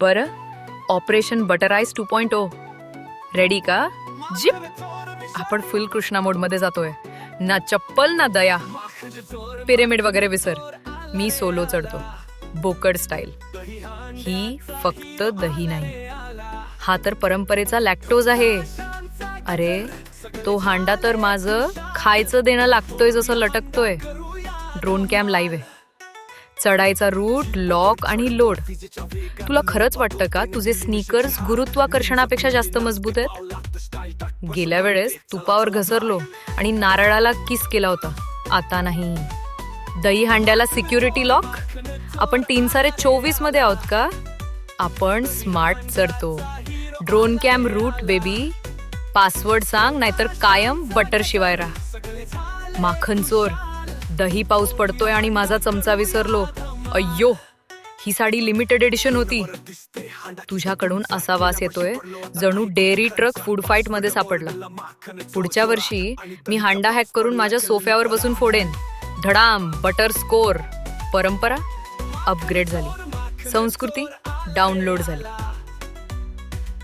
बरं? ऑपरेशन बटराईज two point O. Ready का? जिप आपण फुल कृष्णा मोडमध्ये जातोय. ना चप्पल ना दया. पिरेमिड वगैरे विसर. मी सोलो चढतो. बोकड स्टाईल ही फक्त दही नाही. हा तर परंपरेचा लॅक्टोज आहे. अरे तो हांडा तर माझं खायचं देणं लागतोय जसं लटकतोय. ड्रोन कॅम लाईव्ह आहे. चढायचा रूट लॉक आणि लोड. तुला खरंच वाटतं का तुझे स्नीकर्स गुरुत्वाकर्षणापेक्षा जास्त मजबूत आहेत? गेल्या वेळेस तुपावर घसरलो आणि नारळाला किस केला होता. आता नाही. दही हांड्याला सिक्युरिटी लॉक आपण तीन सारे चोवीसमध्ये आहोत का? आपण smart चढतो. Drone cam route baby password सांग नाहीतर कायम बटर शिवाय राहा. माखन चोर दही पाऊस पडतोय आणि माझा चमचा विसरलो. अय्यो ही साडी लिमिटेड एडिशन होती. तुझ्याकडून असा वास येतोय जणू डेअरी ट्रक फूड फाईटमध्ये सापडला. पुढच्या वर्षी मी हांडा हॅक करून माझ्या सोफ्यावर बसून फोडेन. धडाम बटर स्कोर परंपरा अपग्रेड झाली. संस्कृती डाउनलोड झाली.